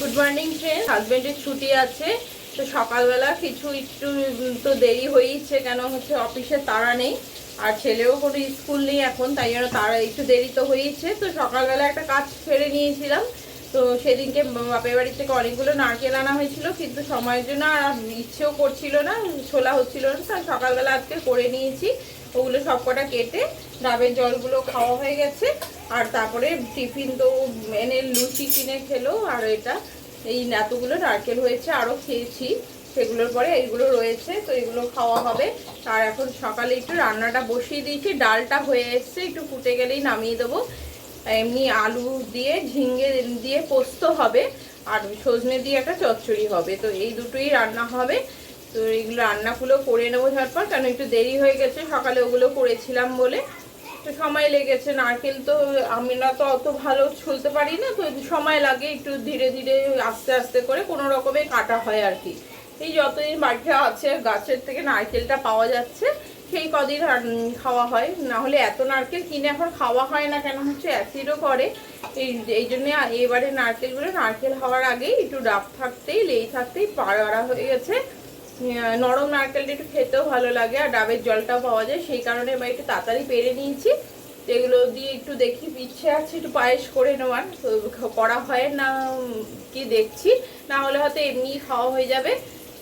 Good morning friend হাজবেন্ডের ছুটি আছে, তো সকালবেলা কিছু একটু তো দেরি হয়েইছে কেন হচ্ছে অফিসে তাড়া নেই, আর ছেলেও কোনো স্কুল নেই এখন, তাই জন্য তারা একটু দেরি তো হয়েইছে। তো সকালবেলা একটা কাজ ছেড়ে নিয়েছিলাম, তো সেদিনকে বাপের বাড়ি থেকে অনেকগুলো নারকেল আনা হয়েছিল, কিন্তু সময়ের জন্য আর ইচ্ছেও করছিল না, ছোলা হচ্ছিল না, তাই সকালবেলা আজকে করে নিয়েছি। ওগুলো সব কটা কেটে ডাবের জলগুলো খাওয়া হয়ে গেছে। আর তারপরে টিফিন তো এনে লুচি কিনে খেলো, আর এটা এই এতগুলো নারকেল হয়েছে আরও খেয়েছি। সেগুলোর পরে এইগুলো রয়েছে, তো এগুলো খাওয়া হবে। আর এখন সকালে একটু রান্নাটা বসিয়ে দিয়েছি, ডালটা হয়ে এসছে, একটু ফুটে গেলেই নামিয়ে দেবো। এমনি আলু দিয়ে ঝিঙ্গে দিয়ে পোস্ত হবে, আর সজনে দিয়ে একটা চচ্চড়ি হবে, তো এই দুটোই রান্না হবে। তো এইগুলো রান্নাগুলো করে নেব ঝটপট, কারণ একটু দেরি হয়ে গেছে, সকালে ওগুলো করেছিলাম বলে। তো সময় লেগেছে, নারকেল তো আমি না তো অত ভালো ছুলতে পারি না, তো সময় লাগে একটু ধীরে ধীরে আস্তে আস্তে করে, কোনো রকমে কাটা হয় আর কি। এই যতদিন বাড়িতে আছে, গাছের থেকে নারকেলটা পাওয়া যাচ্ছে, সেই কদিন খাওয়া হয়। না হলে এত নারকেল কিনে এখন খাওয়া হয় না, কেন হচ্ছে অ্যাসিডও করে। এই এই জন্যে এবারে নারকেলগুলো, নারকেল হওয়ার আগেই একটু ডাব থাকতেই, লেই থাকতেই পাড়া হয়ে গেছে। নরম নারকেলটা একটু খেতেও ভালো লাগে আর ডাবের জলটাও পাওয়া যায়। সেই কারণে আমি একটু তাড়াতাড়ি পেরে নিয়েছি। তো এগুলো দিয়ে একটু দেখি ইচ্ছে আছে, একটু পায়েস করে নেওয়ার। তো করা হয় না কি দেখছি। না হলে হয়তো এমনি খাওয়া হয়ে যাবে।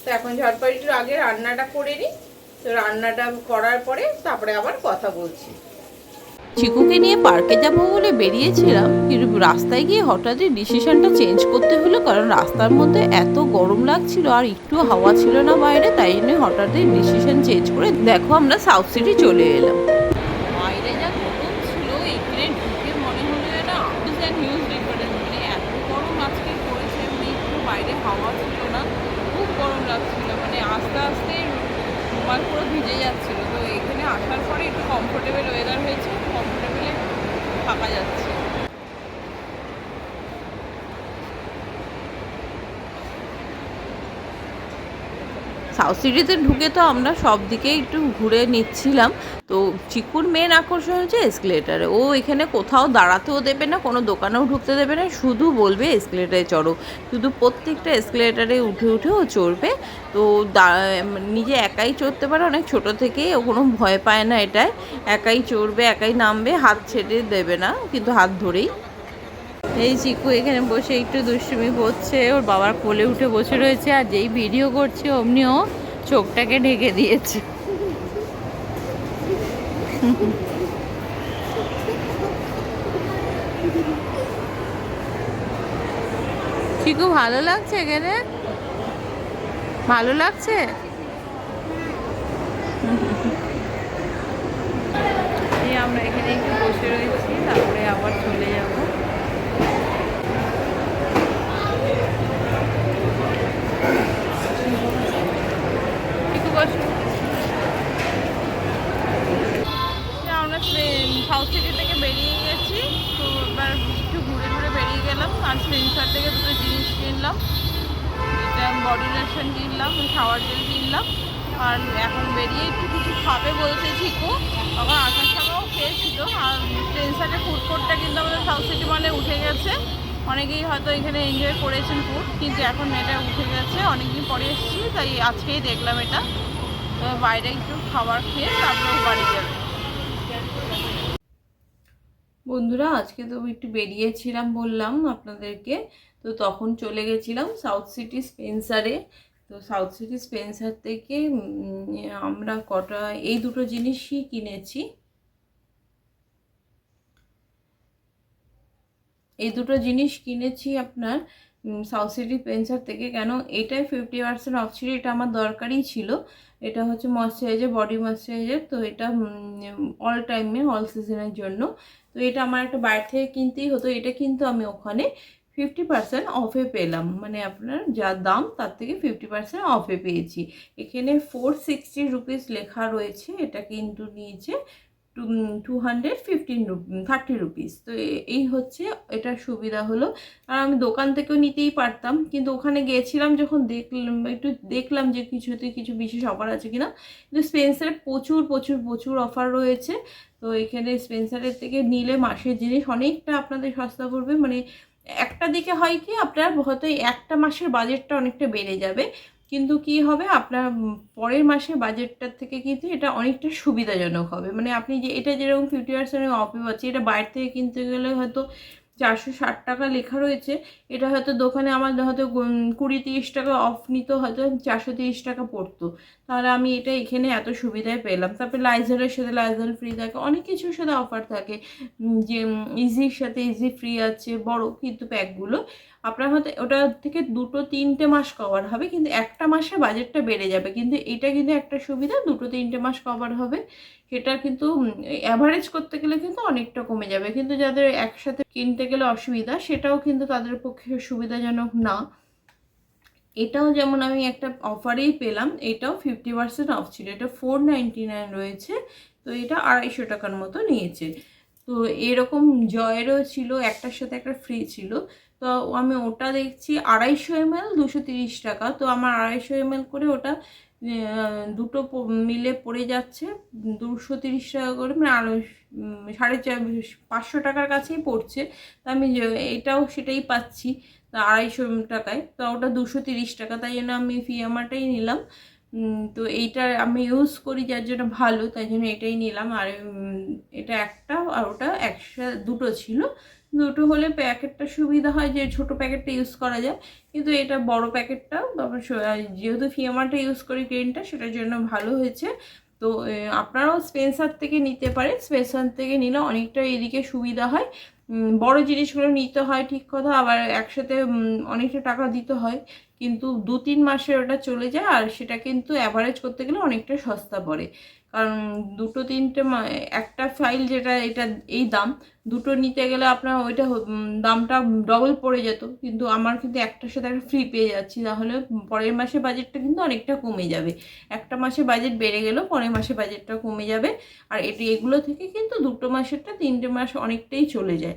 তো এখন ঝটপট একটু আগে রান্নাটা করে নিই। তো রান্নাটা করার পরে তারপরে আবার কথা বলছি। চিকুকে নিয়ে পার্কে যাব বলে বেরিয়েছিলাম, কিন্তু রাস্তায় গিয়ে হঠাৎই ডিসিশনটা চেঞ্জ করতে হলো কারণ রাস্তার মধ্যে এত গরম লাগছিল আর একটু হাওয়া ছিল না বাইরে, তাই জন্য হঠাৎই ডিসিশন চেঞ্জ করে দেখো আমরা সাউথ সিটি চলে এলাম। হাওয়া ছিল না, খুব গরম মানে আস্তে আস্তে পুরো ভিজে যাচ্ছিল, তো এখানে আসার পরে একটু কমফোর্টেবল ওয়েদার হয়েছে। থাকা যাচ্ছে। সাউথ সিটিতে ঢুকে তো আমরা সব দিকে একটু ঘুরে নিচ্ছিলাম। তো চিকুর মেন আকর্ষণ হচ্ছে এসকেলেটারে ও এখানে কোথাও দাঁড়াতেও দেবে না, কোনো দোকানেও ঢুকতে দেবে না, শুধু বলবে এসকেলেটারে চড়ো। শুধু প্রত্যেকটা এসকেলেটারে উঠে উঠে ও চড়বে। তো নিজে একাই চড়তে পারে, অনেক ছোট থেকেই, ও কোনো ভয় পায় না এটায়। একাই চড়বে, একাই নামবে, হাত ছেড়ে দেবে না, কিন্তু হাত ধরেই। এই চিকু এখানে বসে একটু দুষ্টুমি করছে, ওর বাবার কোলে উঠে বসে রয়েছে আর যেই ভিডিও করছে অমনিও চোখটাকে ঢেকে দিয়েছে। চিকু ভালো লাগছে এখানে? ভালো লাগছে? আমরা এখানে একটু বসে রয়েছি, তারপরে আবার চলে যাব একটু বসো এই আমরা সাউথ সিটি থেকে বেরিয়ে গেছি তো এবার একটু ঘুরে ঘুরে বেরিয়ে গেলাম আর স্ক্রিনশট থেকে দুটো জিনিস কিনলাম এটা বডি লোশন কিনলাম শাওয়ার জেল কিনলাম আর এখন বেরিয়ে একটু কিছু খাবে বলছে চিকু তখন আসার সময়ও খেয়েছিল আর ট্রেনসার্টে ফুড কোর্টটা কিন্তু আমাদের সাউথ সিটি মলে উঠে গেছে। অনেকেই হয়তো এখানে এনজয় করেছেন ফুড কিন্তু এখন এটা উঠে গেছে, অনেকদিন পরে এসেছি, তাই আজকেই দেখলাম এটা। বাইরে একটু খাবার খেয়ে তারপরে বাড়ি যাবে। বন্ধুরা, আজকে তো একটু বেরিয়েছিলাম বললাম আপনাদেরকে। তো তখন চলে গেছিলাম সাউথ সিটি স্পেন্সারে তো সাউথ সিটি স্পেন্সার থেকে আমরা কটা, এই দুটো জিনিসই কিনেছি। এই দুটো জিনিস কিনেছি আপনার সাউথ সিটি স্পেন্সার থেকে। কেন? এটাই ফিফটি পার্সেন্ট অফ ছিল, এটা আমার দরকারই ছিল। এটা হচ্ছে ময়শ্চারাইজার বডি ময়শ্চারাইজার তো এটা অল টাইমে অল সিজনের জন্য। তো এটা আমার একটা বাইরে থেকে কিনতেই হতো, এটা কিন্তু আমি ওখানে ফিফটি পার্সেন্ট অফে পেলাম। মানে আপনার যা দাম, তার থেকে ফিফটি পার্সেন্ট অফে পেয়েছি। এখানে ফোর সিক্সটি রুপিস লেখা রয়েছে, এটা কিন্তু নিয়েছে two two hundred fifteen thirty rupees তো এই হচ্ছে, এটার সুবিধা হলো। আর আমি দোকান থেকেও নিতেই পারতাম, কিন্তু ওখানে গিয়েছিলাম যখন দেখলাম, একটু দেখলাম যে কিছুতে কিছু বিশেষ অফার আছে কিনা। কিন্তু স্পেন্সারে প্রচুর প্রচুর প্রচুর অফার রয়েছে। তো এখানে স্পেন্সারের থেকে নিলে মাসের জিনিস অনেকটা আপনাদের সস্তা পড়বে। মানে একটা দিকে হয় কি, আপনার হয়তো একটা মাসের বাজেটটা অনেকটা বেড়ে যাবে। কিন্তু কি হবে, আপনার পরের মাসে বাজেটটার থেকে কিন্তু এটা অনেকটা সুবিধাজনক হবে। মানে আপনি যে, এটা যেরকম ফিফটি পার্সেন্ট অফে আছে এটা বাইরে থেকে কিনতে গেলে হয়তো চারশো ষাট টাকা লেখা রয়েছে। এটা হয়তো দোকানে আমার হয়তো কুড়ি তিরিশ টাকা অফ নিত, হয়তো চারশো তিরিশ টাকা পড়তো। তাহলে আমি এটা এখানে এত সুবিধায় পেলাম। তারপরে লাইজারের সাথে লাইজার ফ্রি থাকে, অনেক কিছুর সাথে অফার থাকে। যে ইজির সাথে ইজি ফ্রি আছে, বড় কিন্তু প্যাকগুলো আপনার হয়তো ওটা থেকে দুটো তিনটে মাস কভার হবে, কিন্তু একটা মাসে বাজেটটা বেড়ে যাবে। কিন্তু এটা কিন্তু একটা সুবিধা, দুটো তিনটে মাস কভার হবে। সেটা কিন্তু অ্যাভারেজ করতে গেলে কিন্তু অনেকটা কমে যাবে। কিন্তু যাদের একসাথে কিনতে গেলে অসুবিধা, সেটাও কিন্তু তাদের পক্ষে সুবিধাজনক না। এটাও যেমন আমি একটা অফারেই পেলাম, এটাও ফিফটি পার্সেন্ট অফ ছিল। এটা ফোর নাইনটি নাইন রয়েছে, তো এটা আড়াইশো টাকার মতো নিয়েছে। তো এরকম জয়েরও ছিল, একটার সাথে একটা ফ্রি ছিল। তো আমি ওটা দেখছি আড়াইশো এম এল দুশো তিরিশ টাকা। তো আমার আড়াইশো এম এল করে ওটা দুটো মিলে পড়ে যাচ্ছে দুশো তিরিশ টাকা করে মানে আড়াই সাড়ে চার পাঁচশো টাকার কাছেই পড়ছে। তা আমি এটাও সেটাই পাচ্ছি, তা আড়াইশো টাকায়। তো ওটা দুশো তিরিশ টাকা, তাই জন্য আমি ফিয়ামাটাই নিলাম। তো এইটা আমি ইউজ করি যার জন্য ভালো, তাই জন্য এটাই নিলাম। আর এটা একটা, আর ওটা একসাথে দুটো ছিল। দুটো হলে প্যাকেটটা সুবিধা হয় যে ছোট প্যাকেটটা ইউজ করা যায়। কিন্তু এটা বড় প্যাকেটটা আবার যেহেতু ফিয়ামাটা ইউজ করি ক্রেনটা, সেটার জন্য ভালো হয়েছে। তো আপনারাও স্পেন্সার থেকে নিতে পারেন। স্পেন্সার থেকে নিলে অনেকটা এদিকে সুবিধা হয়। বড় জিনিসগুলো নিতে হয় ঠিক কথা, আবার একসাথে অনেকটা টাকা দিতে হয়। কিন্তু দু তিন মাসে ওটা চলে যায় আর সেটা কিন্তু অ্যাভারেজ করতে গেলে অনেকটা সস্তা পড়ে। কারণ দুটো তিনটে একটা ফাইল যেটা, এটা এই দাম, দুটো নিতে গেলে আপনার ওইটা দামটা ডবল পড়ে যেত। কিন্তু আমার কিন্তু একটার সাথে একটা ফ্রি পেয়ে যাচ্ছি তাহলে পরের মাসে বাজেটটা কিন্তু অনেকটা কমে যাবে। একটা মাসে বাজেট বেড়ে গেলেও পরের মাসে বাজেটটা কমে যাবে। আর এটি এগুলো থেকে কিন্তু দুটো মাসেরটা তিনটে মাস অনেকটাই চলে যায়।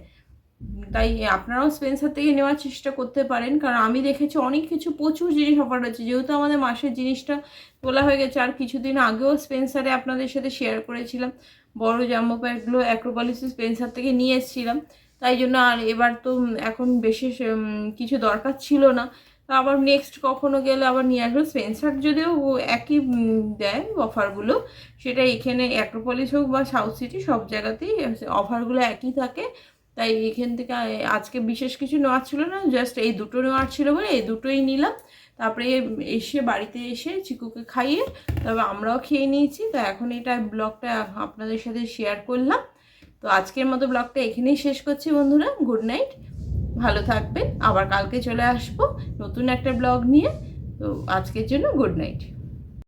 তাই আপনারাও স্পেন্সার থেকে নেওয়ার চেষ্টা করতে পারেন। কারণ আমি দেখেছি অনেক কিছু, প্রচুর জিনিস অফার আছে যেহেতু আমাদের মাসের জিনিসটা তোলা হয়ে গেছে, আর কিছুদিন আগেও স্পেন্সারে আপনাদের সাথে শেয়ার করেছিলাম। বড় জাম্বো প্যাকগুলো অ্যাক্রোপলিস স্পেন্সার থেকে নিয়ে এসেছিলাম। তাই জন্য আর এবার তো এখন বেশি কিছু দরকার ছিল না। তো আবার নেক্সট কখনো গেলে আবার নিয়ে আসব। স্পেন্সার যদিও একই দেয় অফারগুলো সেটা এখানে অ্যাক্রোপলিস হোক বা সাউথ সিটি সব জায়গাতেই অফারগুলো একই থাকে। তাই এখান থেকে আজকে বিশেষ কিছু নেওয়ার ছিল না জাস্ট এই দুটো নেওয়ার ছিল বলে এই দুটোই নিলাম। তারপরে এসে বাড়িতে এসে চিকুকে খাইয়ে তবে আমরাও খেয়ে নিয়েছি। তো এখন এটা ব্লগটা আপনাদের সাথে শেয়ার করলাম। তো আজকের মতো ব্লগটা এখানেই শেষ করছি বন্ধুরা। গুড নাইট ভালো থাকবেন। আবার কালকে চলে আসব নতুন একটা ব্লগ নিয়ে। তো আজকের জন্য গুড নাইট